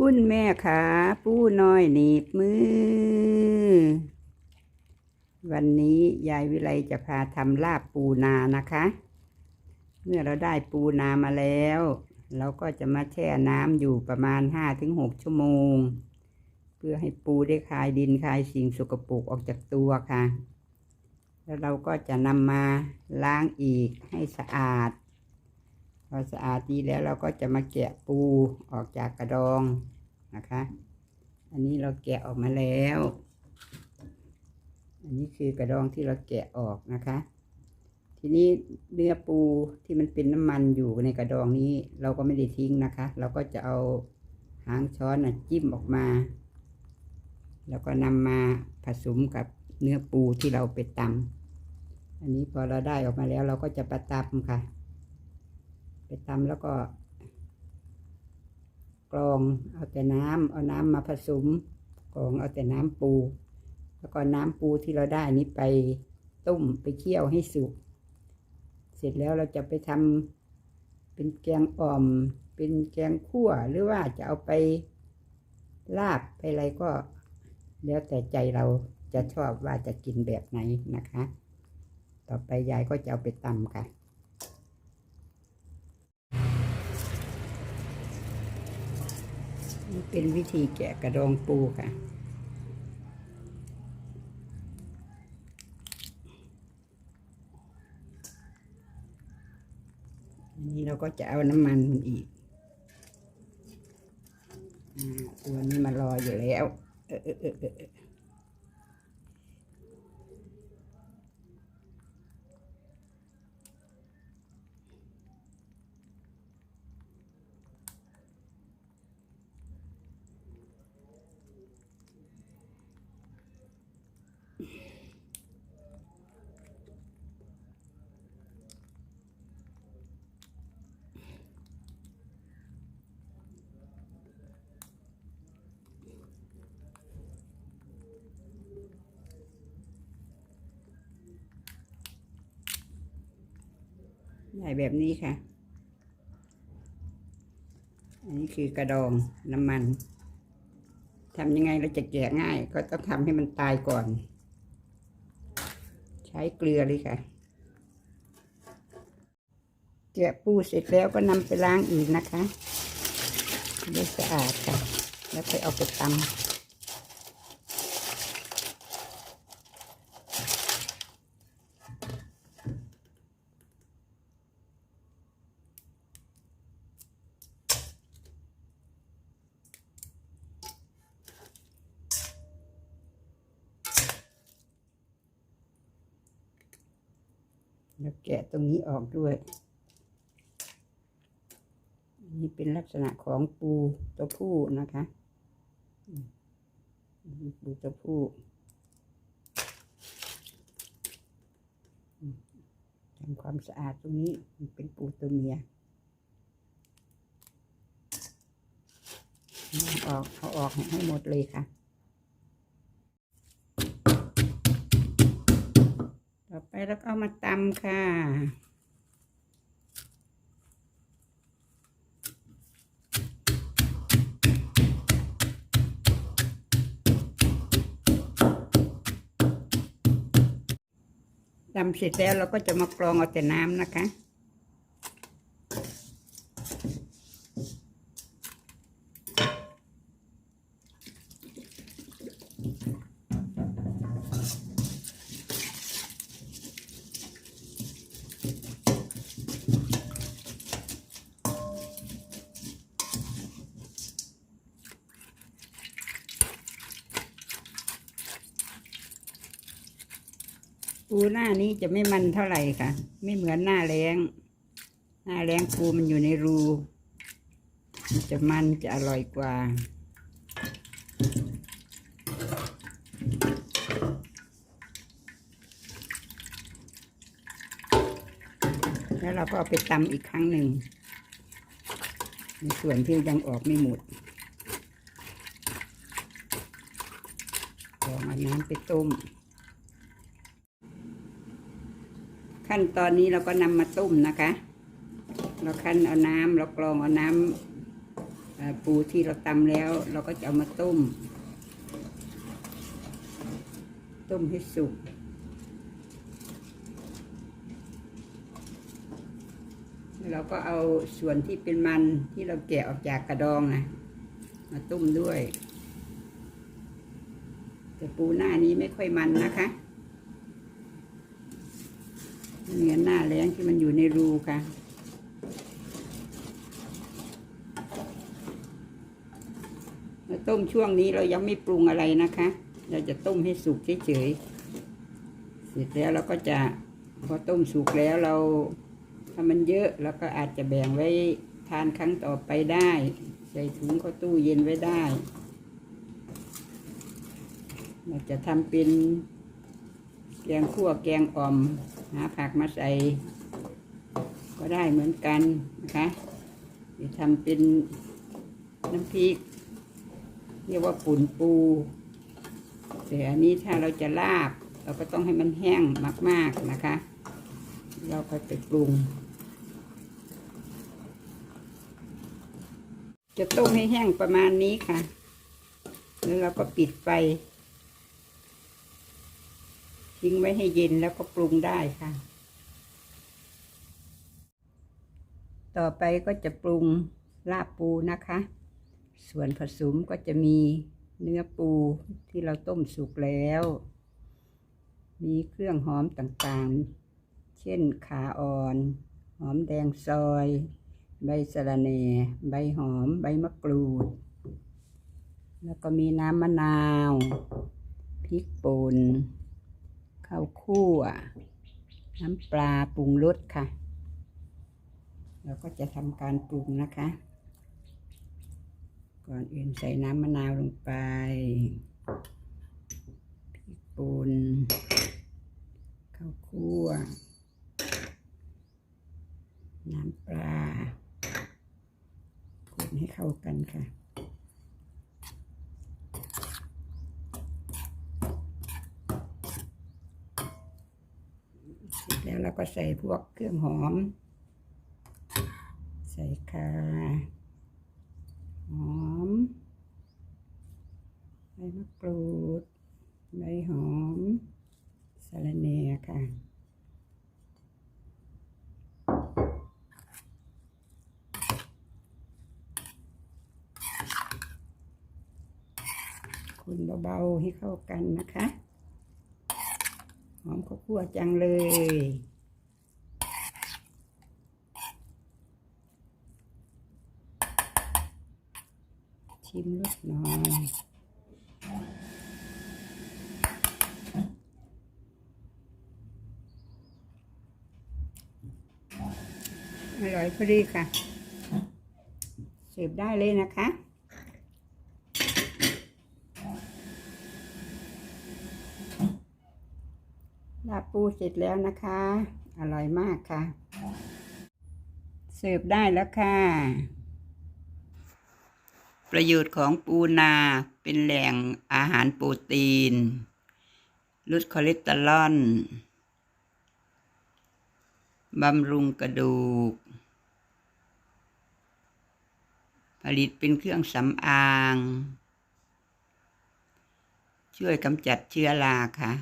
คุณแม่ขาปูน้อยหนีบมือ วันนี้ยายวิไลจะพาทำลาบปูนานะคะ เมื่อเราได้ปูนามาแล้ว เราก็จะมาแช่น้ำอยู่ประมาณห้าถึงหกชั่วโมง เพื่อให้ปูได้คายดินคายสิ่งสกปรกออกจากตัวค่ะ แล้วเราก็จะนำมาล้างอีกให้สะอาด พอสะอาดดีแล้วเราก็จะมาแกะปูออกจากกระดองนะคะ อันนี้เราแกะออกมาแล้ว อันนี้คือกระดองที่เราแกะออกนะคะ ทีนี้เนื้อปูที่มันเป็นน้ำมันอยู่ในกระดองนี้ เราก็ไม่ได้ทิ้งนะคะ เราก็จะเอาหางช้อนนะจิ้มออกมา แล้วก็นำมาผสมกับเนื้อปูที่เราไปตำอันนี้พอเราได้ออกมาแล้วเราก็จะประตำค่ะ ไปตำแล้วก็ กรองเอาแต่น้ำเอาน้ำมาผสมกรองเอาแต่น้ำปู แล้วก็น้ำปูที่เราได้นี้ไปต้มไปเคี่ยวให้สุก เสร็จแล้วเราจะไปทำเป็นแกงอ่อม เป็นแกงคั่วหรือว่าจะเอาไปลาบไปอะไรก็ แล้วแต่ใจเราจะชอบว่าจะกินแบบไหนนะคะ ต่อไปยายก็จะเอาไปตำค่ะ นี่เป็นวิธีแกะกระดองปูค่ะอันนี้เราก็จะเอาน้ำมันมันอีกอตัวนี้มารออยู่แล้ว เออเออเออ ใหญ่แบบนี้ค่ะ อันนี้คือกระดองน้ำมันทำยังไงเราจะแกะง่าย ก็ต้องทำให้มันตายก่อน ใช้เกลือเลยค่ะ แกะปูเสร็จแล้วก็นำไปล้างอีกนะคะให้สะอาดค่ะ แล้วไปเอาไปตำ แล้วแกะตรงนี้ออกด้วย นี่เป็นลักษณะของปูตัวผู้นะคะปูตัวผู้ทำความสะอาดตรงนี้มันเป็นปูตัวเมียเอาออกเอาออกให้หมดเลยค่ะ ไปแล้วก็เอามาตำค่ะ ตำเสร็จแล้วเราก็จะมากรองเอาแต่น้ำนะคะ ปูหน้านี้จะไม่มันเท่าไหร่ค่ะ ไม่เหมือนหน้าแรงหน้าแรงปูมันอยู่ในรู จะมันจะอร่อยกว่าแล้วเราก็เอาไปตำอีกครั้งหนึ่งในส่วนที่ยังออกไม่หมดลองเอาน้ำไปต้ม ขั้นตอนนี้เราก็นำมาต้มนะคะ เราคั้นเอาน้ำเรากรองเอาน้เอ่อปูที่เราตำแล้ว เราก็จะเอามาต้ม ต้มให้สุกแล้วเราก็เอาส่วนที่เป็นมันที่เราแกะออกจากกระดองนะมาต้มด้วย แต่ปูหน้านี้ไม่ค่อยมันนะคะ เหมือนหน้าแรงที่มันอยู่ในรูค่ะมาต้มช่วงนี้เรายังไม่ปรุงอะไรนะคะ เราจะต้มให้สุกเฉยๆ เสร็จแล้วเราก็จะพอต้มสุกแล้วเราถ้ามันเยอะเราก็อาจจะแบ่งไว้ทานครั้งต่อไปได้ ใส่ถุงเข้าตู้เย็นไว้ได้ เราจะทำเป็นแกงขั่วแกงอ่อม หาผักมาใส่ ก็ได้เหมือนกันนะคะจะทำเป็นน้ำพริก เรียกว่าปุ่นปูแต่อันนี้ถ้าเราจะลาบ เราก็ต้องให้มันแห้งมาก ๆนะคะ เราก็ไปปรุง จะต้มให้แห้งประมาณนี้ค่ะ แล้วเราก็ปิดไฟ ทิ้งไว้ให้เย็นแล้วก็ปรุงได้ค่ะ ต่อไปก็จะปรุงลาบปูนะคะ ส่วนผสมก็จะมีเนื้อปูที่เราต้มสุกแล้ว มีเครื่องหอมต่างๆ เช่นขาอ่อน หอมแดงซอย ใบสะระแหน่ ใบหอม ใบมะกรูด แล้วก็มีน้ำมะนาว พริกป่น ข้าวคั่วน้ำปลาปรุงรสค่ะ เราก็จะทำการปรุงนะคะ ก่อนอื่นใส่น้ำมะนาวลงไปพริกป่นข้าวคั่ว น้ำปลาคนให้เข้ากันค่ะ เสร็จแล้วเรา ก็ใส่พวกเครื่องหอม ใส่ข่าหอมใบมะกรูดใบหอมสะระแหน่ค่ะคนเบาๆให้เข้ากันนะคะ หอมข้าวคั่วจังเลย ชิมรสหน่อยอร่อยพอดีค่ะ เสิร์ฟได้เลยนะคะลาปูเสร็จแล้วนะคะ อร่อยมากค่ะ เสิร์ฟได้แล้วค่ะ ประโยชน์ของปูนาเป็นแหล่งอาหารโปรตีน ลดคอเลสเตอรอลบำรุงกระดูก ผลิตเป็นเครื่องสำอาง ช่วยกำจัดเชื้อราค่ะ